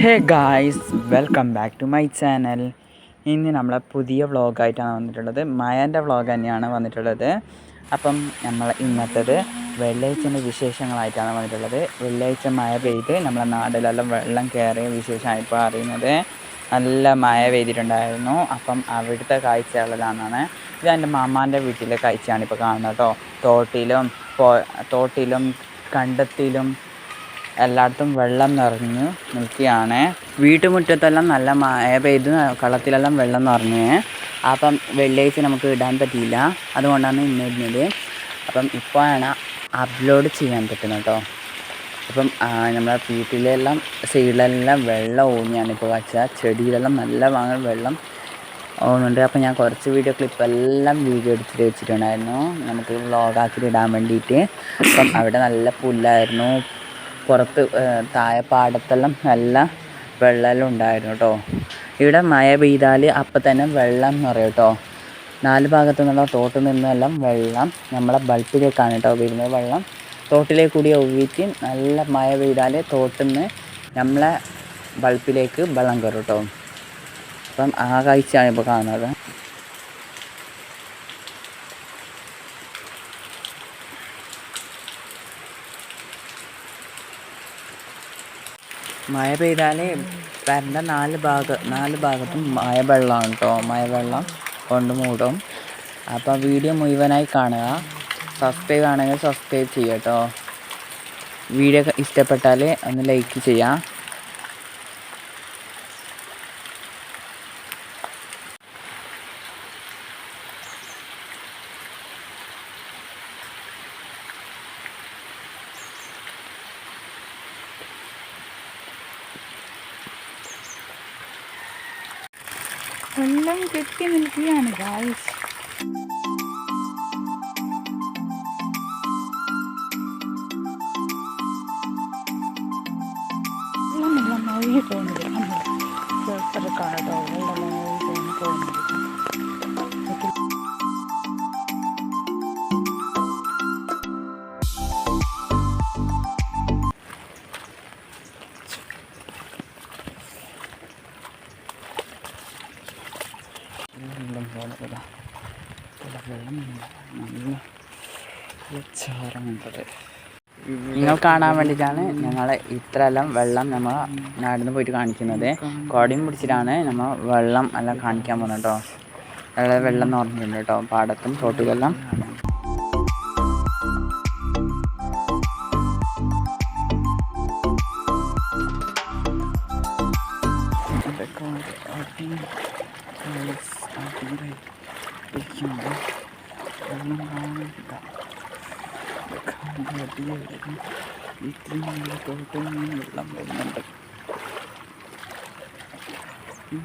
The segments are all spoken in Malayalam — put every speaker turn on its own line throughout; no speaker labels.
Hey guys welcome back to my channel ഇന്ന് നമ്മളെ പുതിയ വ്ളോഗായിട്ടാണ് വന്നിട്ടുള്ളത്. മയന്റെ വ്ളോഗ് തന്നെയാണ് വന്നിട്ടുള്ളത്. അപ്പം നമ്മൾ ഇന്നത്തേത് വെള്ളിയാഴ്ചന്റെ വിശേഷങ്ങളായിട്ടാണ് വന്നിട്ടുള്ളത്. വെള്ളിയാഴ്ച മഴ പെയ്ത് നമ്മളെ നാട്ടിലെല്ലാം വെള്ളം കയറിയ വിശേഷമായിപ്പോൾ അറിയുന്നത്. നല്ല മഴ പെയ്തിട്ടുണ്ടായിരുന്നു. അപ്പം അവിടുത്തെ കാഴ്ചകളിലാണെന്നാണ് ഇത് എന്റെ മാമാന്റെ വീട്ടിലെ കാഴ്ചയാണ് ഇപ്പോൾ കാണുന്നത് കേട്ടോ. തോട്ടിലും തോട്ടിലും കണ്ടത്തിലും എല്ലായിടത്തും വെള്ളം നിറഞ്ഞു നിൽക്കുകയാണ്. വീട്ടുമുറ്റത്തെല്ലാം നല്ല മഴ പെയ്ത് കളത്തിലെല്ലാം വെള്ളം നിറഞ്ഞു. അപ്പം വെള്ളിയാഴ്ച നമുക്ക് ഇടാൻ പറ്റിയില്ല. അതുകൊണ്ടാണ് ഇന്ന് ഇടുന്നത്. അപ്പം ഇപ്പോഴാണ് അപ്ലോഡ് ചെയ്യാൻ പറ്റുന്നത് കേട്ടോ. അപ്പം നമ്മുടെ വീട്ടിലെല്ലാം സൈഡിലെല്ലാം വെള്ളം ഊന്നിയാണ് ഇപ്പോൾ വച്ചാൽ. ചെടിയിലെല്ലാം നല്ല വാങ്ങൽ വെള്ളം ഓന്നുണ്ട് അപ്പം ഞാൻ കുറച്ച് വീഡിയോ ക്ലിപ്പ് എല്ലാം വീഡിയോ എടുത്തിട്ട് വെച്ചിട്ടുണ്ടായിരുന്നു. നമുക്ക് വ്ളോഗാക്കിയിട്ട് ഇടാൻ വേണ്ടിയിട്ട്. അപ്പം അവിടെ നല്ല പുല്ലായിരുന്നു. പുറത്ത് താഴെ പാടത്തെല്ലാം നല്ല വെള്ളമെല്ലാം ഉണ്ടായിരുന്നു കേട്ടോ ഇവിടെ മഴ പെയ്താൽ അപ്പം തന്നെ വെള്ളം നിറയും കേട്ടോ നാല് ഭാഗത്തു നിന്നുള്ള തോട്ടിൽ നിന്നെല്ലാം വെള്ളം നമ്മളെ ബൾബിലേക്കാണ് കേട്ടോ വരുന്നത്. വെള്ളം തോട്ടിലേക്ക് കൂടി ഒഴുകിയിട്ട് നല്ല മഴ പെയ്താൽ തോട്ടിൽ നിന്ന് നമ്മളെ ബൾബിലേക്ക് വെള്ളം കയറും കേട്ടോ അപ്പം ആ കാഴ്ചയാണ് ഇപ്പോൾ കാണുന്നത്. മഴ പെയ്താൽ വരണ്ട നാല് ഭാഗ നാല് ഭാഗത്തും മഴ വെള്ളമാണ് കേട്ടോ. മഴ വെള്ളം കൊണ്ട് മൂടും. അപ്പോൾ വീഡിയോ മുഴുവനായി കാണുക. സബ്സ്ക്രൈബ് ആണെങ്കിൽ സബ്സ്ക്രൈബ് ചെയ്യുക കേട്ടോ. വീഡിയോ ഇഷ്ടപ്പെട്ടാൽ ഒന്ന് ലൈക്ക് ചെയ്യാം
വെള്ളം കെട്ടി നിൽക്കുകയാണ് ഗായ്സ് വെള്ളം വെള്ളം ഒഴുകി
ചാറുന്നുണ്ടത് നിങ്ങൾ കാണാൻ വേണ്ടിയിട്ടാണ് ഞങ്ങളെ ഇത്രയെല്ലാം വെള്ളം നമ്മൾ നടന്ന് പോയിട്ട് കാണിക്കുന്നത്. കോടയും പിടിച്ചിട്ടാണ് നമ്മൾ വെള്ളം എല്ലാം കാണിക്കാൻ പോകുന്നത് കേട്ടോ വെള്ളം വെള്ളം നിറഞ്ഞിട്ടുണ്ട് കേട്ടോ പാടത്തും തോട്ടുകളെല്ലാം അടിയായിരുന്നു ഇത്രയും നല്ല തോട്ടം വെള്ളം വരുന്നുണ്ട് ഈ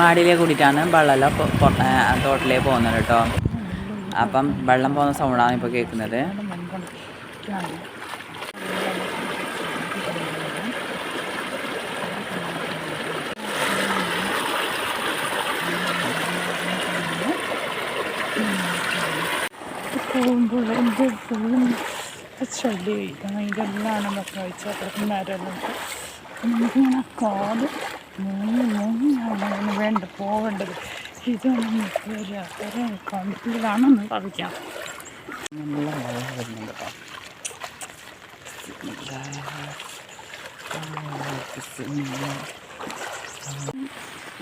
മാടിയിലെ കൂടിയിട്ടാണ് വെള്ളമെല്ലാം തോട്ടിലേ പോകുന്നത് കേട്ടോ. അപ്പം വെള്ളം പോകുന്ന സൗണ്ടാണ് ഇപ്പോൾ കേൾക്കുന്നത്.
പോകുമ്പോൾ എന്റെ ഫുള്ളും ചളിയായി. ഇതെല്ലാം നമുക്ക് അപ്പുറത്ത് മരമെല്ലാം നമുക്കിങ്ങനെ കാട് മൂന്ന് മൂന്നാണ് വേണ്ട പോവേണ്ടത്. ഇതൊന്നും ഒരു കണ്ടിലാണെന്ന് ഭാവിക്കാം.
നല്ല മഴ വരുന്നുണ്ട്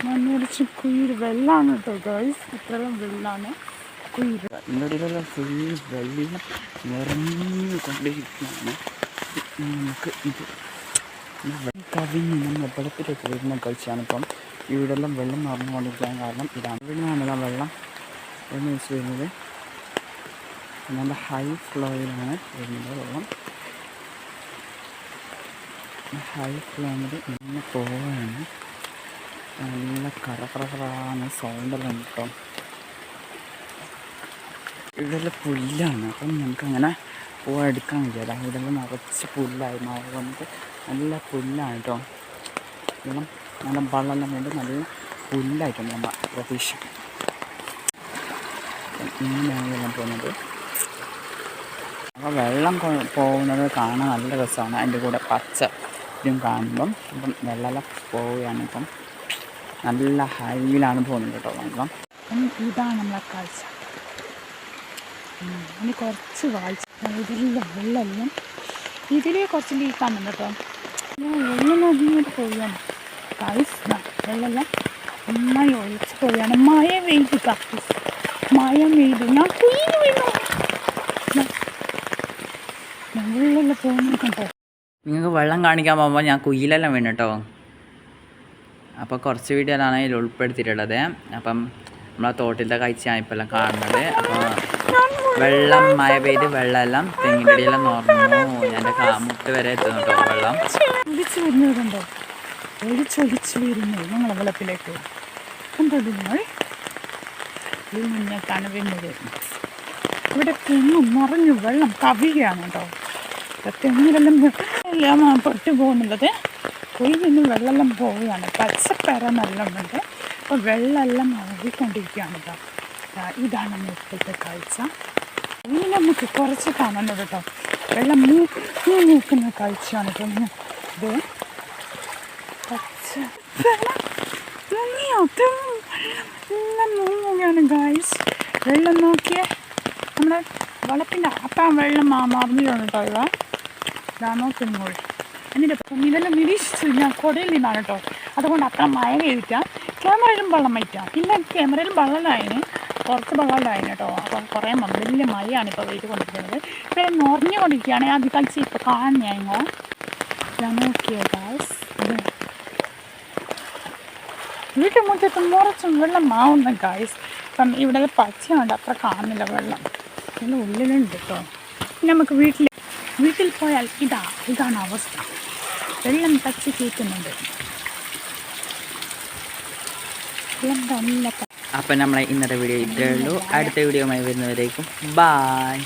മണ്ണിടിച്ച് കുയിൽ വെള്ളമാണ് കേട്ടോ ഗേൾസ് ഇത്രയും വെള്ളമാണ് കുയിൽ.
ഇവിടെയുള്ള ഫുൾ വെള്ളം നിറഞ്ഞു കൊണ്ടിരിക്കുകയാണ്. നമുക്ക് ഇത് കവിഞ്ഞ് നമ്മൾ വെള്ളത്തിലേക്ക് വരുന്ന കാഴ്ചയാണ് ഇപ്പം ഇവിടെ എല്ലാം വെള്ളം നിറഞ്ഞുകൊണ്ടിരിക്കാൻ കാരണം ഇതാണ്. ഇവിടെ നിന്നാണ് വെള്ളം എന്ന് വെച്ച് വരുന്നത് നല്ല ഹൈ ഫ്ലോയിലാണ് വരുന്നത് വെള്ളം. ഹൈ ഫ്ലോയിൽ ഇങ്ങനെ പോവാണ് നല്ല കറ ഉണ്ട് കേട്ടോ ഇവിടെ പുല്ലാണ് അപ്പം നമുക്കങ്ങനെ പോവാൻ എടുക്കാൻ കഴിയാതെ ഇവിടെ നിറച്ച് പുല്ലായി നമുക്ക് നല്ല പുല്ലാണ് കേട്ടോ വെള്ളം നല്ല വെള്ളം കൊണ്ട് നല്ല പുല്ലായിട്ടുണ്ട് നമ്മൾ അപ്പം ഇങ്ങനെയാണ് വെള്ളം പോകുന്നത്. അപ്പോൾ വെള്ളം പോകുന്നത് കാണാൻ നല്ല രസമാണ്. അതിന്റെ കൂടെ പച്ച ഇതും കാണുമ്പം അപ്പം വെള്ളമെല്ലാം പോവുകയാണ് ഇപ്പം. നല്ല ഹൈവിലാണ് പോകുന്നത് കേട്ടോ
ഉം, ഇതാണ് നമ്മളെ കാഴ്ച. ഇനി കുറച്ച് വായിച്ചു ഇതിലുള്ള വെള്ളമെല്ലാം ഇതിലേ കുറച്ച് ലീക്കാണ് കേട്ടോ. വെള്ളം ഒന്നിങ്ങോട്ട് പോവുകയാണ് കായ്സ് വെള്ളമെല്ലാം നന്നായി ഒഴിച്ച് പോവുകയാണ് മഴ പെയ്ത് കായ്സ് മഴ പെയ്ത് ഞാൻ കുയിന് വീണു വെള്ളമെല്ലാം പോകുന്നു
നിങ്ങൾക്ക് വെള്ളം കാണിക്കാൻ പോകുമ്പോൾ ഞാൻ കുയിലെല്ലാം വീണ് കേട്ടോ അപ്പോൾ കുറച്ച് വീഡിയോയിലാണ് അതിൽ ഉൾപ്പെടുത്തിയിട്ടുള്ളത്. അപ്പം നമ്മളെ തോട്ടിലത്തെ കാഴ്ചയാണ് ഇപ്പോൾ എല്ലാം കാണുന്നത്. അപ്പോൾ വെള്ളം മഴ പെയ്ത് വെള്ളമെല്ലാം തെങ്ങിന്റെ ഇടയിലെല്ലാം നോർന്നു എന്റെ കാമുട്ട് വരെ എത്തുന്നു കേട്ടോ വെള്ളം.
ഒലിച്ച് വരുന്നത് കണ്ടോ ഒലിച്ചൊലിച്ച് വരുന്നു ഞങ്ങളെ വെള്ളത്തിലേക്ക് കണ്ടോ നിങ്ങൾ ഇതിൽ നിന്നേക്കാണ് വരുന്നത് ഇവിടെ തെങ്ങും നിറഞ്ഞു വെള്ളം കവിയാണ് കേട്ടോ. തെങ്ങിലെല്ലാം എല്ലാം പൊട്ടി പോകുന്നുള്ളത് കുയിൽ നിന്ന് വെള്ളമെല്ലാം പോവുകയാണ്. പച്ചപ്പര നല്ലോണ്ട് അപ്പോൾ വെള്ളമെല്ലാം ഒഴുകിക്കൊണ്ടിരിക്കുകയാണ് കേട്ടോ. ഇതാണ് ഇപ്പോഴത്തെ കാഴ്ച. ഇനി നമുക്ക് കുറച്ച് കാണുന്നത് കേട്ടോ. വെള്ളം മൂക്കി കാഴ്ചയാണ് കേട്ടോ ഇത് പച്ച മുങ്ങിയോ ഗായ്സ് വെള്ളം നോക്കിയേ നമ്മുടെ വളപ്പിന്റെ അപ്പം വെള്ളം മറിഞ്ഞിട്ടുണ്ട് കേട്ടോ ഇതാ നോക്കി നിങ്ങൾ എന്നിട്ട് ഇപ്പം ഇതെല്ലാം നിരീക്ഷിച്ചു ഞാൻ കുടയിൽ നിന്നാണ് കേട്ടോ അതുകൊണ്ട് അത്ര മഴ കഴിക്കാം ക്യാമറയിലും വെള്ളം വയ്ക്കാം പിന്നെ ക്യാമറയിലും വെള്ളമായിന് കുറച്ച് വെള്ളമായിന് കേട്ടോ അപ്പം കുറേ വലിയ മഴയാണ് ഇപ്പോൾ വെയിറ്റ് കൊണ്ടിരിക്കുന്നത് ഇവിടെ നിറഞ്ഞുകൊണ്ടിരിക്കുകയാണ് അത് കളിച്ച് ഇപ്പോൾ കാണാൻ ഞങ്ങൾ ഞാൻ നോക്കിയോ ഗായ്സ് വീട്ടിൽ മുറ്റത്ത് മുറച്ചും വെള്ളം മാവുന്ന ഗായ്സ് ഇപ്പം ഇവിടെ പച്ചയുണ്ട് അത്ര കാണുന്നില്ല വെള്ളം. ഇതിന്റെ ഉള്ളിലുണ്ട് കേട്ടോ നമുക്ക് വീട്ടിൽ വീട്ടിൽ പോയാൽ ഇതാ ഇതാണ് അവസ്ഥ. വെള്ളം തച്ച് കയറ്റുന്നുണ്ട് വെള്ളം നല്ല
അപ്പം നമ്മളെ ഇന്നത്തെ വീഡിയോ ഇത്രയേ ഉള്ളൂ. അടുത്ത വീഡിയോയുമായി വരുന്നവരേക്കും. ബായ്